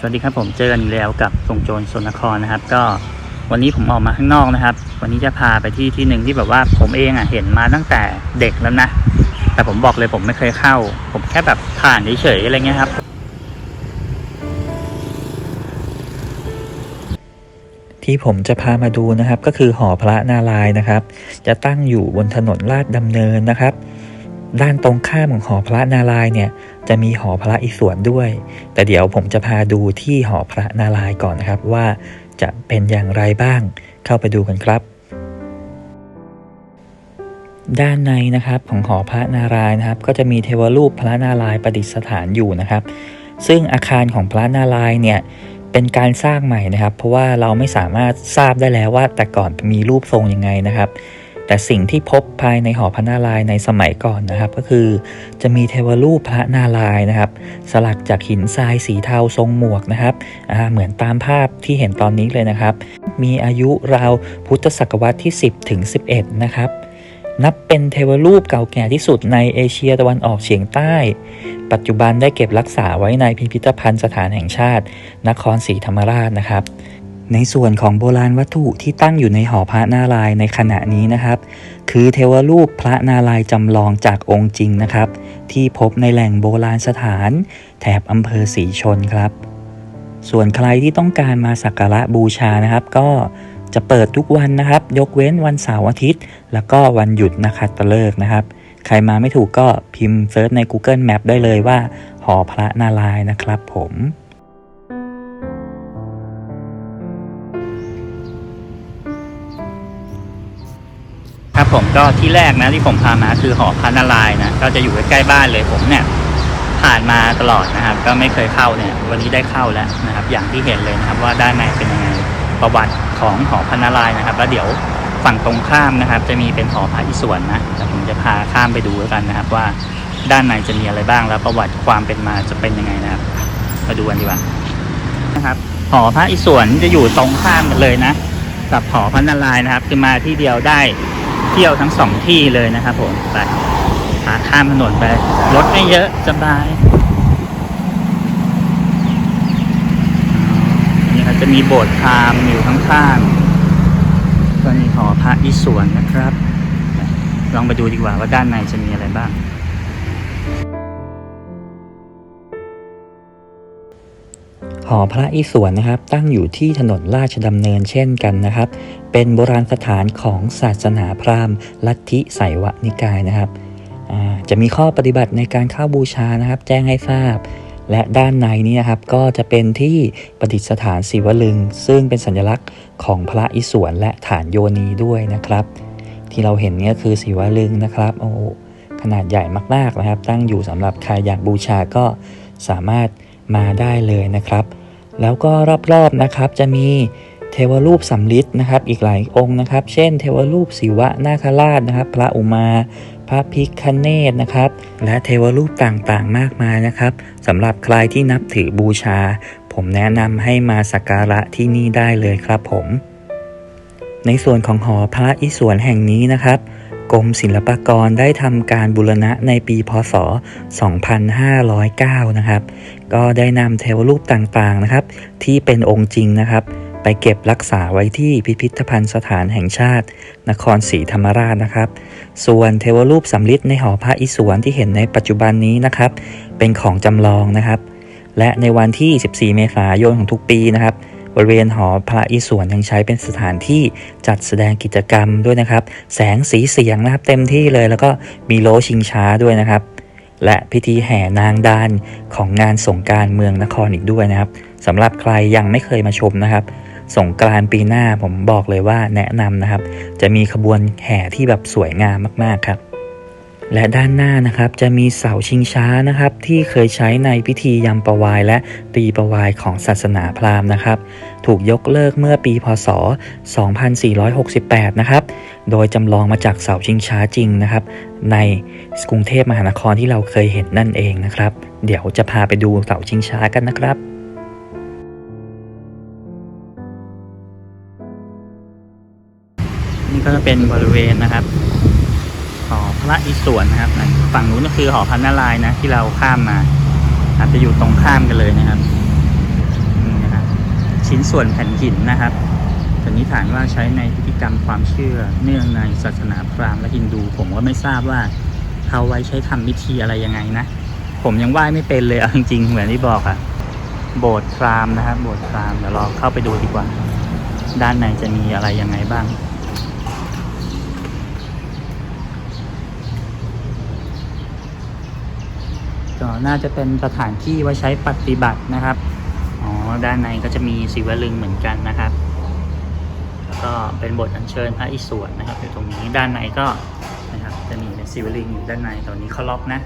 สวัสดีครับผมเจอกันอีกแล้วกับทรงโจรสนครนะครับ ก็วันนี้ผมออกมาข้างนอกนะครับ วันนี้จะพาไปที่ที่หนึ่งที่แบบว่าผมเองอะเห็นมาตั้งแต่เด็กแล้วนะ แต่ผมบอกเลยผมไม่เคยเข้า ผมแค่แบบผ่านเฉยๆอะไรเงี้ยครับ ที่ผมจะพามาดูนะครับ ก็คือหอพระนารายนะครับ จะตั้งอยู่บนถนนลาดดำเนินนะครับ ด้านตรงข้ามของหอพระนารายเนี่ยจะมีหอพระอีกส่วนด้วย แต่เดี๋ยวผมจะพาดูที่หอพระนารายก่อนนะครับว่าจะเป็นอย่างไรบ้าง เข้าไปดูกันครับ ด้านในนะครับของหอพระนารายนะครับ ก็จะมีเทวรูปพระนารายประดิษฐานอยู่นะครับ ซึ่งอาคารของพระนารายเนี่ยเป็นการสร้างใหม่นะครับ เพราะว่าเราไม่สามารถทราบได้แล้วว่าแต่ก่อนมีรูปทรงยังไงนะครับ แต่สิ่งที่พบภายในหอพระนารายณ์ในสมัยก่อนนะครับ ก็คือจะมีเทวรูปพระนารายณ์นะครับ สลักจากหินทรายสีเทาทรงหมวกนะครับเหมือนตามภาพที่เห็นตอนนี้เลยนะครับ มีอายุราวพุทธศตวรรษที่ 10 ถึง 11 นะครับนับเป็นเทวรูปเก่าแก่ที่สุดในเอเชียตะวันออกเฉียงใต้ ปัจจุบันได้เก็บรักษาไว้ในพิพิธภัณฑ์สถานแห่งชาติ นครศรีธรรมราชนะครับ ในส่วนของโบราณวัตถุที่ตั้งอยู่ในหอพระนารายในขณะนี้นะครับ คือเทวรูปพระนารายจำลองจากองค์จริงนะครับ ที่พบในแหล่งโบราณสถาน แถบอำเภอศรีชนครับ ส่วนใครที่ต้องการมาสักการะบูชานะครับ ก็จะเปิดทุกวันนะครับ ยกเว้นวันเสาร์อาทิตย์ แล้วก็วันหยุดนะครับตะเลิกนะครับ ใครมาไม่ถูกก็พิมพ์เซิร์ชใน Google Map ได้เลยว่า หอพระนารายนะครับผม ครับผมก็ที่แรกนะที่ผมพามาคือหอพระนารายนะก็จะอยู่ใกล้ๆบ้านเลยผมเนี่ยผ่านมาตลอดนะครับ ก็ไม่เคยเข้าเนี่ย วันนี้ได้เข้าแล้วนะครับ อย่างที่เห็นเลยนะครับ ว่าด้านในเป็นยังไงประวัติของหอพระนารายนะครับ แล้วเดี๋ยวฝั่งตรงข้ามนะครับ จะมีเป็นหอพระอิศวรนะแต่ผมจะพาข้ามไปดูด้วกันนะครับ ว่าด้านในจะมีอะไรบ้างแล้วประวัติความเป็นมาจะเป็นยังไงนะครับ มาดูกันดีกว่านะครับหอพระอิศวรจะอยู่ตรงข้ามกันเลยนะ กับหอพระนารายนะครับคือมาที่เดียวได้ ที่ยวทั้งสองที่เลยนะครับผมไปหาข้ามถนนไปรถไม่เยอะสบายนี่ครับจะมีโบสถ์พราหมณ์อยู่ข้างๆก็มีหอพระอิศวรนะครับ ลองไปดูดีกว่าว่าด้านในจะมีอะไรบ้าง หอพระอิศวรนะครับ ตั้งอยู่ที่ถนนราชดำเนินเช่นกันนะครับ เป็นโบราณสถานของศาสนาพราหมณ์ ลัทธิไสวนิกายนะครับ จะมีข้อปฏิบัติในการเข้าบูชานะครับ แจ้งให้ทราบ และด้านในนี้นะครับก็จะเป็นที่ประดิษฐานศิวลึง ซึ่งเป็นสัญลักษณ์ของพระอิศวรและฐานโยนีด้วยนะครับ ที่เราเห็นเนี่ยคือศิวลึงนะครับโอ้ขนาดใหญ่มากๆนะครับ ตั้งอยู่สำหรับใครอยากบูชาก็สามารถมาได้เลยนะครับ แล้วก็รอบๆนะครับจะมีเทวรูปสำริดนะครับ อีกหลายองค์นะครับ เช่น เทวรูปศิวะนาคราชนะครับ พระอุมา พระพิคเนตนะครับ และเทวรูปต่างๆมากมายนะครับสำหรับใครที่นับถือบูชา ผมแนะนำให้มาสักการะที่นี่ได้เลยครับผม ในส่วนของหอพระอิศวรแห่งนี้นะครับ กรมศิลปากรได้ทำการบูรณะในปีพศ 2509 นะครับ ก็ได้นำเทวรูปต่างๆนะครับ ที่เป็นองค์จริงนะครับ ไปเก็บรักษาไว้ที่พิพิธภัณฑ์สถานแห่งชาติ นครศรีธรรมราชนะครับ ส่วนเทวรูปสำริดในหอพระอิศวรที่เห็นในปัจจุบันนี้นะครับ เป็นของจำลองนะครับ และในวันที่ 14 เมษายนของทุกปีนะครับ บริเวณหอพระอิศวรยังใช้เป็นสถานที่จัดแสดงกิจกรรมด้วยนะครับ แสงสีเสียงนะครับเต็มที่เลยแล้วก็มีโลชิงช้าด้วยนะครับ และพิธีแห่นางดานของงานสงการเมืองนครอีกด้วยนะครับสำหรับใครยังไม่เคยมาชมนะครับสงกรานปีหน้าผมบอกเลยว่าแนะนำนะครับ จะมีขบวนแห่ที่แบบสวยงามมาก ๆ ครับ และด้านหน้านะครับจะมีเสาชิงช้านะครับ ที่เคยใช้ในพิธียำประวายและตีประวายของศาสนาพราหมณ์นะครับ ถูกยกเลิกเมื่อปีพศ 2468 นะครับ โดยจำลองมาจากเสาชิงช้าจริงนะครับ ในกรุงเทพมหานครที่เราเคยเห็นนั่นเองนะครับ เดี๋ยวจะพาไปดูเสาชิงช้ากันนะครับนี่ก็จะเป็นบริเวณนะครับ หอพระอิศวรนะครับ ฝั่งนู้นก็คือหอพระนารายนะ ที่เราข้ามมา อาจจะอยู่ตรงข้ามกันเลยนะครับ ชิ้นส่วนแผ่นหินนะครับสันนิษฐานว่าใช้ในพิธีกรรมความเชื่อ เนื่องในศาสนาพราหมณ์และฮินดู ผมก็ไม่ทราบว่าเขาไว้ใช้ทำพิธีอะไรยังไงนะ ผมยังไหว้ไม่เป็นเลยเอาจริงๆเหมือนที่บอกอะโบสถ์พราหมณ์นะครับ โบสถ์พราหมณ์เดี๋ยวเราเข้าไปดูดีกว่า ด้านในจะมีอะไรยังไงบ้าง ก็น่าจะเป็นสถานที่ไว้ใช้ปฏิบัตินะครับ อ๋อ ด้านในก็จะมีศิวลึงเหมือนกันนะครับ แล้วก็เป็นบทอัญเชิญพระอิศวรนะครับอยู่ตรงนี้ ด้านในก็นะครับจะมีเป็นศิวลึงอยู่ด้านในตอนนี้เขาล็อกนะ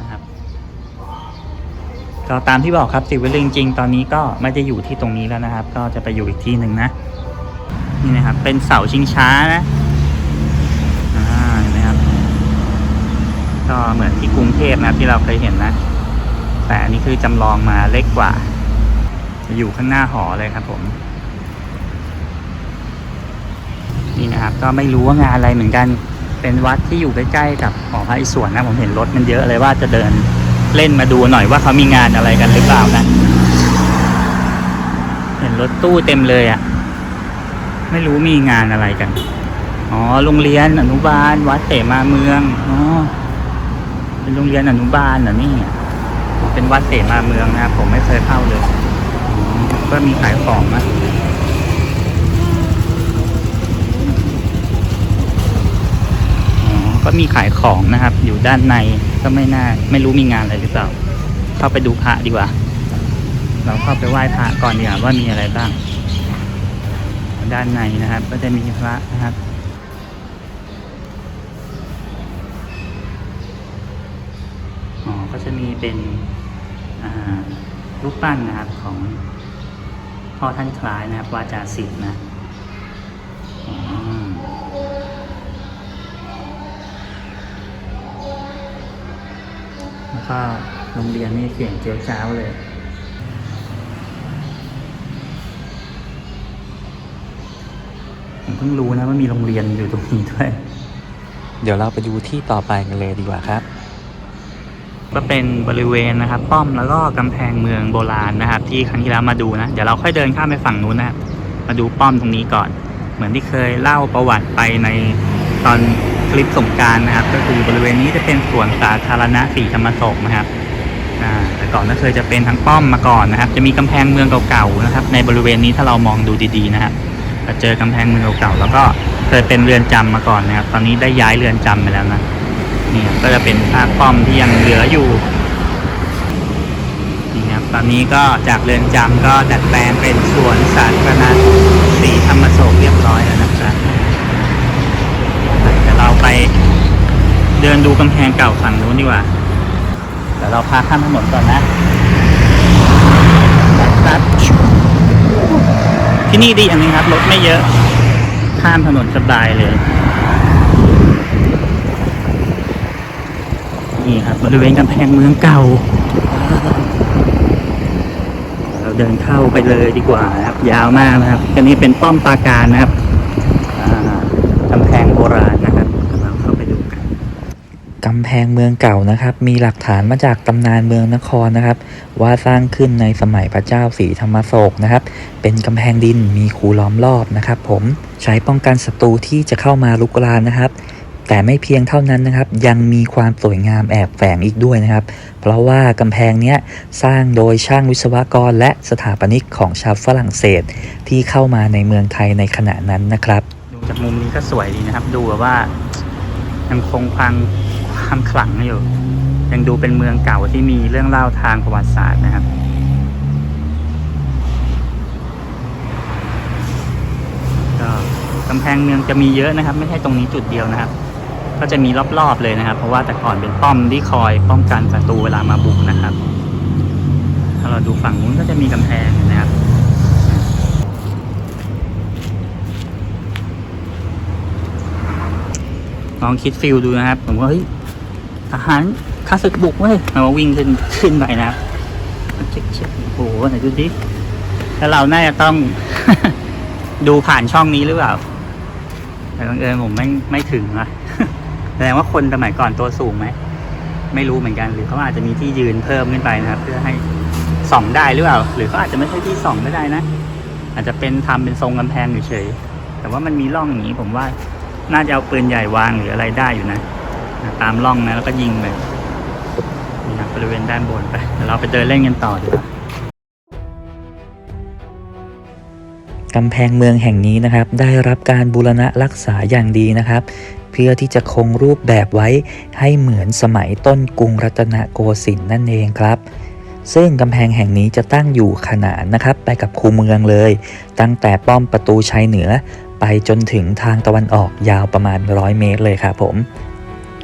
นะครับ ก็ตามที่บอกครับศิวลึงจริง ตอนนี้ก็ไม่ได้อยู่ที่ตรงนี้แล้วนะครับ ก็จะไปอยู่อีกที่หนึ่งนะ นี่นะครับ เป็นเสาชิงช้านะ อ่าเห็นไหมครับ ก็เหมือนที่กรุงเทพนะที่เราเคยเห็นนะ แต่อันนี้คือจำลองมาเล็กกว่า อยู่ข้างหน้าหอเลยครับผมนี่นะครับ ก็ไม่รู้ว่างานอะไรเหมือนกัน เป็นวัดที่อยู่ใกล้ๆกับหอพระอิศวรนะผมเห็นรถมันเยอะเลยว่าจะเดินเล่นมาดูหน่อยว่าเขามีงานอะไรกันหรือเปล่านะเห็นรถตู้เต็มเลยอะ่ะ ไม่รู้มีงานอะไรกัน อ๋อโรงเรียนอนุบาลวัดเสมาเมือง อ๋อ เป็นโรงเรียนอนุบาลเหรอนี่เป็นวัดเสมาเมืองนะครับผมไม่เคยเข้าเลยก็มีขายของนะก็มีขายของนะครับ อยู่ด้านในก็ไม่น่า ไม่รู้มีงานอะไรหรือเปล่า เข้าไปดูพระดีกว่า เราเข้าไปไหว้พระก่อนดีกว่าว่ามีอะไรบ้าง ด้านในนะครับ ก็จะมีพระนะครับ อ๋อ ก็ จะมีเป็นรูปปั้นนะครับของพ่อท่านคล้ายนะครับวาจาศิษย์นะแล้วก็โรงเรียนนี่เสียงเจียวจ้าวเลยผมเพิ่งรู้นะว่ามีโรงเรียนอยู่ตรงนี้ด้วย เดี๋ยวเราไปดูที่ต่อไปกันเลยดีกว่าครับ ก็เป็นบริเวณนะครับ ป้อมแล้วก็กำแพงเมืองโบราณนะครับ ที่ครั้งที่แล้วมาดูนะ เดี๋ยวเราค่อยเดินข้ามไปฝั่งนู้นนะครับมาดูป้อมตรงนี้ก่อน เหมือนที่เคยเล่าประวัติไปในตอนคลิปสงการนะครับ ก็คือบริเวณนี้จะเป็นสวนสาธารณะสีธรรมศกนะครับแต่ก่อนก็เคยจะเป็นทั้งป้อมมาก่อนนะครับ จะมีกำแพงเมืองเก่าๆนะครับ ในบริเวณนี้ถ้าเรามองดูดีๆนะครับจะเจอกำแพงเมืองเก่าๆแล้วก็เคยเป็นเรือนจำมาก่อนนะครับ ตอนนี้ได้ย้ายเรือนจำไปแล้วนะ นี่ก็จะเป็นภาคป้อมที่ยังเหลืออยู่นี่ครับตอนนี้ก็จากเรือนจำก็ดัดแปลงเป็นสวนสาธารณะสีธรรมโศกเรียบร้อยแล้วนะครับเดี๋ยวเราไปเดินดูกำแพงเก่าฝั่งนู้นดีกว่าเดี๋ยวเราพาข้ามถนนก่อนนะรับที่นี่ดีอย่างหนึงครับรถไม่เยอะข้ามถนนสบายเลย นี่ครับบริเวณกำแพงเมืองเก่า เราเดินเข้าไปเลยดีกว่านะครับ ยาวมากนะครับอันนี้เป็นป้อมปราการนะครับกำแพงโบราณนะครับเราเข้าไปดูกันกำแพงเมืองเก่านะครับ มีหลักฐานมาจากตำนานเมืองนครนะครับ ว่าสร้างขึ้นในสมัยพระเจ้าศรีธรรมโศกนะครับ เป็นกำแพงดินมีคูล้อมรอบนะครับ ผมใช้ป้องกันศัตรูที่จะเข้ามาลุกรานนะครับ แต่ไม่เพียงเท่านั้นนะครับ ยังมีความสวยงามแอบแฝงอีกด้วยนะครับ เพราะว่ากำแพงนี้สร้างโดยช่างวิศวกรและสถาปนิกของชาวฝรั่งเศส ที่เข้ามาในเมืองไทยในขณะนั้นนะครับ ดูจากมุมนี้ก็สวยดีนะครับ ดูแบบว่ายังคงความความขลังอยู่ ยังดูเป็นเมืองเก่าที่มีเรื่องเล่าทางประวัติศาสตร์นะครับก็กำแพงเมืองจะมีเยอะนะครับ ไม่ใช่ตรงนี้จุดเดียวนะครับ ก็จะมีรอบๆเลยนะครับ เพราะว่าแต่ก่อนเป็นป้อมที่คอยป้องกันศัตรูเวลามาบุกนะครับ ถ้าเราดูฝั่งนู้นก็จะมีกำแพงนะครับลองคิดฟิลดูนะครับ ผมว่าเฮ้ยทหารข้าศึกบุกเว้ยเราวิ่งขึ้นขึ้นไปนะครับเช็คเช็คโอ้โหไหนดูดิแล้วเราน่าจะต้องดูผ่านช่องนี้หรือเปล่าแต่บังเอิญผมไม่ไม่ถึงนะ แสดงว่าคนสมัยก่อนตัวสูงไหมไม่รู้เหมือนกัน หรือเขาอาจจะมีที่ยืนเพิ่มขึ้นไปนะครับ เพื่อให้ส่องได้หรือเปล่า หรือเขาอาจจะไม่ใช่ที่ส่องก็ได้นะ อาจจะเป็นทำเป็นทรงกำแพงเฉยๆแต่ว่ามันมีร่องอย่างนี้ผมว่าน่าจะเอาปืนใหญ่วางหรืออะไรได้อยู่นะอะตามร่องนะแล้วก็ยิงไปนี่ครับบริเวณด้านบนไปเดี๋ยวเราไปเดินเล่นกันต่อดีกว่ากำแพงเมืองแห่งนี้นะครับ ได้รับการบูรณะรักษาอย่างดีนะครับ เพื่อที่จะคงรูปแบบไว้ให้เหมือนสมัยต้นกรุงรัตนโกสินทร์นั่นเองครับ ซึ่งกำแพงแห่งนี้จะตั้งอยู่ขนานนะครับไปกับคูเมืองเลย ตั้งแต่ป้อมประตูชัยเหนือ ไปจนถึงทางตะวันออกยาวประมาณ 100 เมตรเลยครับผม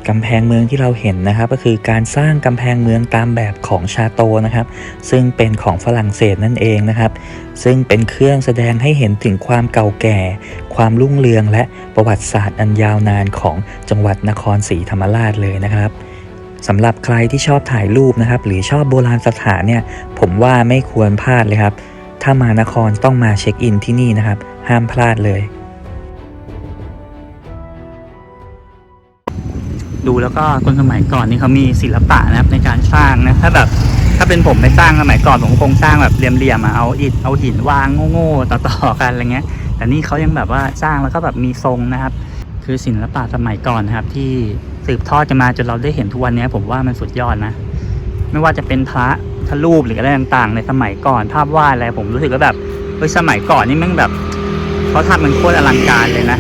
กำแพงเมืองที่เราเห็นนะครับ ก็คือการสร้างกำแพงเมืองตามแบบของชาโตนะครับ ซึ่งเป็นของฝรั่งเศสนั่นเองนะครับ ซึ่งเป็นเครื่องแสดงให้เห็นถึงความเก่าแก่ ความรุ่งเรืองและประวัติศาสตร์อันยาวนานของจังหวัดนครศรีธรรมราชเลยนะครับสำหรับใครที่ชอบถ่ายรูปนะครับ หรือชอบโบราณสถานเนี่ยผมว่าไม่ควรพลาดเลยครับ ถ้ามานครต้องมาเช็คอินที่นี่นะครับ ห้ามพลาดเลย ดูแล้วก็คนสมัยก่อนนี่เขามีศิลปะนะครับในการสร้างนะถ้าแบบถ้าเป็นผมไปสร้างสมัยก่อนผมก็คงสร้างแบบเรียมๆอะเอาอิฐเอาหินวางโง่ๆต่อๆกันอะไรเงี้ย แต่นี่เขายังแบบว่าสร้างแล้วก็แบบมีทรงนะครับ คือศิลปะสมัยก่อนนะครับ ที่สืบทอดกันมาจนเราได้เห็นทุกวันนี้ผมว่ามันสุดยอดนะ ไม่ว่าจะเป็นพระทรูปหรืออะไรต่าง ๆ ในสมัยก่อนภาพวาดอะไรผมรู้สึกว่าแบบเฮ้ยสมัยก่อนนี่มันแบบเขาทำมันโคตรอลังการเลยนะ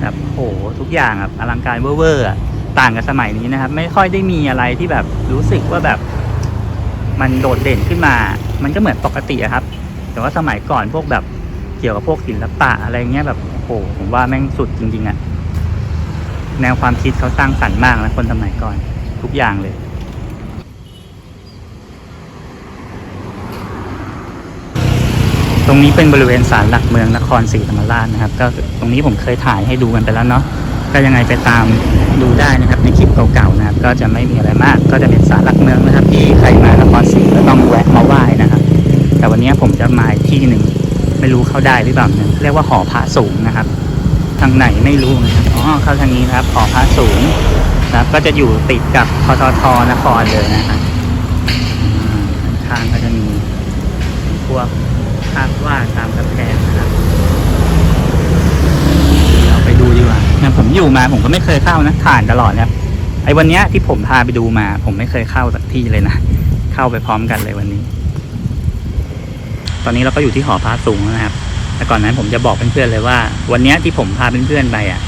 แบบโหทุกอย่างแบบอลังการเวอร์ๆ ต่างกับสมัยนี้นะครับ ไม่ค่อยได้มีอะไรที่แบบรู้สึกว่าแบบ มันโดดเด่นขึ้นมา มันก็เหมือนปกติครับ แต่ว่าสมัยก่อนพวกแบบเกี่ยวกับพวกศิลปะอะไรเงี้ยแบบโอ้โหผมว่าแม่งสุดจริง ๆอะแนวความคิดเขาสร้างสรรค์มากนะคนสมัยก่อนทุกอย่างเลยตรงนี้เป็นบริเวณศาลหลักเมืองนครศรีธรรมราชนะครับ ก็ตรงนี้ผมเคยถ่ายให้ดูกันไปแล้วเนาะ ก็ยังไงไปตามดูได้นะครับในคลิปเก่าๆนะครับ ก็จะไม่มีอะไรมาก ก็จะเป็นศาลหลักเมืองนะครับ ที่ใครมานครศรีก็ต้องแวะมาไหว้นะครับ แต่วันนี้ผมจะมาที่หนึ่งไม่รู้เข้าได้หรือเปล่าเนี่ยเรียกว่าหอพระสูงนะครับ ทางไหนไม่รู้นะครับอ๋อเข้าทางนี้นะครับหอพระสูงนะครับ ก็จะอยู่ติดกับทททนครเลยนะครับอ่างก็จะมีพวกภาพวาดตามกำแพงนะครับเราไปดูดีกว่า นะผมอยู่มาผมก็ไม่เคยเข้านะผ่านตลอดนะไอ้วันเนี้ยที่ผมพาไปดูมา ผมไม่เคยเข้าสักที่เลยนะ เข้าไปพร้อมกันเลยวันนี้ ตอนนี้เราก็อยู่ที่หอพระสูงนะครับ แต่ก่อนนั้นผมจะบอกเพื่อนๆเลยว่า วันเนี้ยที่ผมพาเพื่อนๆไปอะ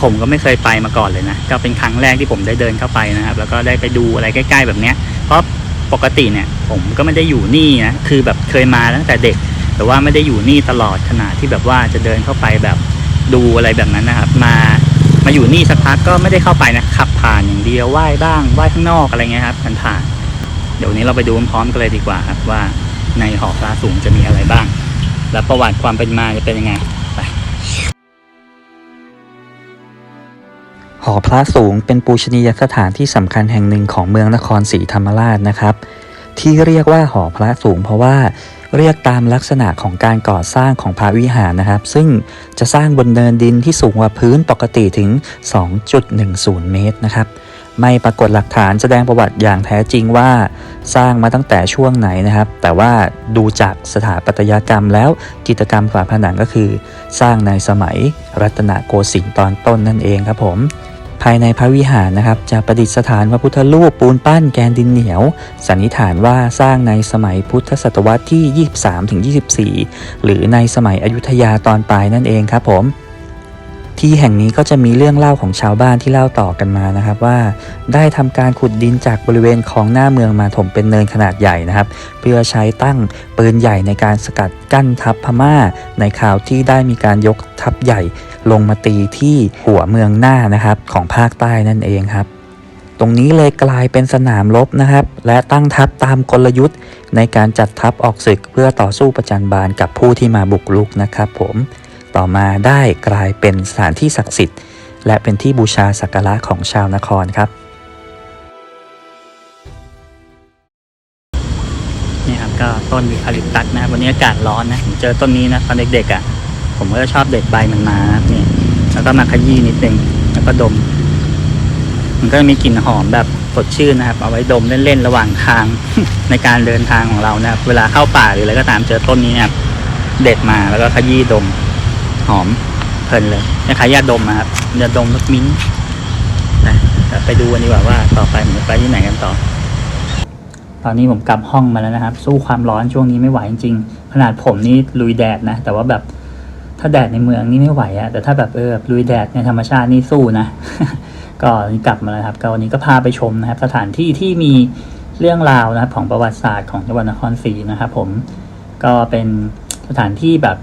ผมก็ไม่เคยไปมาก่อนเลยนะ ก็เป็นครั้งแรกที่ผมได้เดินเข้าไปนะครับ แล้วก็ได้ไปดูอะไรใกล้ ๆ แบบเนี้ย เพราะปกติเนี่ย ผมก็ไม่ได้อยู่นี่นะ คือแบบเคยมาตั้งแต่เด็ก แต่ว่าไม่ได้อยู่นี่ตลอดขนาดที่แบบว่าจะเดินเข้าไปแบบ ดูอะไรแบบนั้นนะครับ มามาอยู่นี่สักพักก็ไม่ได้เข้าไปนะขับผ่านอย่างเดียวไหว้บ้างไหว้ข้างนอกอะไรเงี้ยครับผ่านผ่านเดี๋ยวนี้เราไปดูพร้อมกันเลยดีกว่าครับว่าในหอพระสูงจะมีอะไรบ้าง และประวัติความเป็นมาจะเป็นยังไงไปหอพระสูงเป็นปูชนียสถานที่สำคัญแห่งหนึ่งของเมืองนครศรีธรรมราชนะครับ ที่เรียกว่าหอพระสูงเพราะว่า เรียกตามลักษณะของการก่อสร้างของพระวิหารนะครับ ซึ่งจะสร้างบนเนินดินที่สูงกว่าพื้นปกติถึง 2.10 เมตรนะครับ ไม่ปรากฏหลักฐานแสดงประวัติอย่างแท้จริงว่าสร้างมาตั้งแต่ช่วงไหนนะครับ แต่ว่าดูจากสถาปัตยกรรมแล้วจิตรกรรมฝาผนังก็คือ สร้างในสมัยรัตนโกสินทร์ตอนต้นนั่นเองครับผม ภายในพระวิหารนะครับ จะประดิษฐานพระพุทธรูปปูนปั้นแกนดินเหนียว สันนิษฐานว่าสร้างในสมัยพุทธศตวรรษที่ 23-24 หรือในสมัยอยุธยาตอนปลายนั่นเองครับผม ที่แห่งนี้ก็จะมีเรื่องเล่าของชาวบ้านที่เล่าต่อกันมานะครับ ว่าได้ทำการขุดดินจากบริเวณของหน้าเมืองมาถมเป็นเนินขนาดใหญ่นะครับ เพื่อใช้ตั้งปืนใหญ่ในการสกัดกั้นทัพพม่า ในคราวที่ได้มีการยกทัพใหญ่ลงมาตีที่หัวเมืองหน้านะครับของภาคใต้นั่นเองครับตรงนี้เลยกลายเป็นสนามรบนะครับ และตั้งทัพตามกลยุทธ์ ในการจัดทัพออกศึกเพื่อต่อสู้ประจันบานกับผู้ที่มาบุกรุกนะครับผม ต่อมาได้กลายเป็นสถานที่ศักดิ์สิทธิ์ และเป็นที่บูชาสักการะของชาวนครครับนี่ครับก็ต้นยูคาลิปตัสนะวันนี้อากาศร้อนนะผมเจอต้นนี้นะตอนเด็กๆอะ ผมก็ชอบเด็ดใบมันมานะครับนี่แล้วก็มาขยี้นิดนึงแล้วก็ดม มันก็จะมีกลิ่นหอมแบบสดชื่นนะครับ เอาไว้ดมเล่นๆระหว่างทางในการเดินทางของเรานะครับ เวลาเข้าป่าหรืออะไรก็ตามเจอต้นนี้นะครับเด็ดมาแล้วก็ขยี้ดม หอมเพลินเลยคล้ายยาดมอะครับยาดมลูกมิ้นนะไปดูกันดีกว่าว่าต่อไปผมจะไปที่ไหนกันต่อ ตอนนี้ผมกลับห้องมาแล้วนะครับ สู้ความร้อนช่วงนี้ไม่ไหวจริงๆขนาดผมนี่ลุยแดดนะ แต่ว่าแบบถ้าแดดในเมืองนี่ไม่ไหวอะแต่ถ้าแบบเออลุยแดดในธรรมชาตินี่สู้นะ ก็กลับมาแล้วครับก็วันนี้ก็พาไปชมนะครับ สถานที่ที่มีเรื่องราวนะครับของประวัติศาสตร์ของจังหวัดนครศรีนะครับผมก็เป็น สถานที่แบบ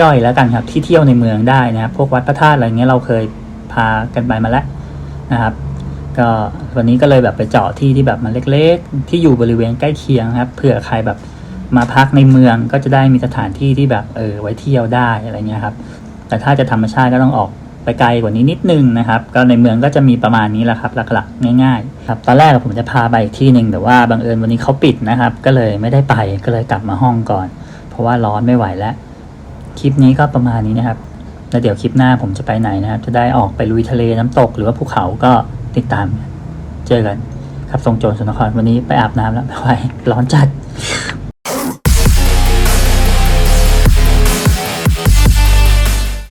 ย่อยๆแล้วกันครับ ที่เที่ยวในเมืองได้นะครับพวกวัดพระธาตุอะไรเงี้ยเราเคยพากันไปมาแล้วนะครับ ก็วันนี้ก็เลยแบบไปเจาะที่ที่แบบมันเล็กๆ ที่อยู่บริเวณใกล้เคียงครับเผื่อใครแบบมาพักในเมืองก็จะได้มีสถานที่ที่แบบเออไว้เที่ยวได้อะไรเงี้ยครับ แต่ถ้าจะธรรมชาติก็ต้องออกไปไกลกว่านี้นิดนึงนะครับ ก็ในเมืองก็จะมีประมาณนี้แหละครับหลักๆ ง่ายๆครับตอนแรกผมจะพาไปอีกที่หนึ่งแต่ว่าบังเอิญวันนี้เขาปิดนะครับ ก็เลยไม่ได้ไปก็เลยกลับมาห้องก่อน เพราะว่าร้อนไม่ไหวแล้ว คลิปนี้ก็ประมาณนี้นะครับ แล้วเดี๋ยวคลิปหน้าผมจะไปไหนนะครับ จะได้ออกไปลุยทะเลน้ำตกหรือว่าภูเขาก็ติดตาม เจอกัน ครับทรงโจรสนครวันนี้ไปอาบน้ำแล้วไม่ไหวร้อนจัด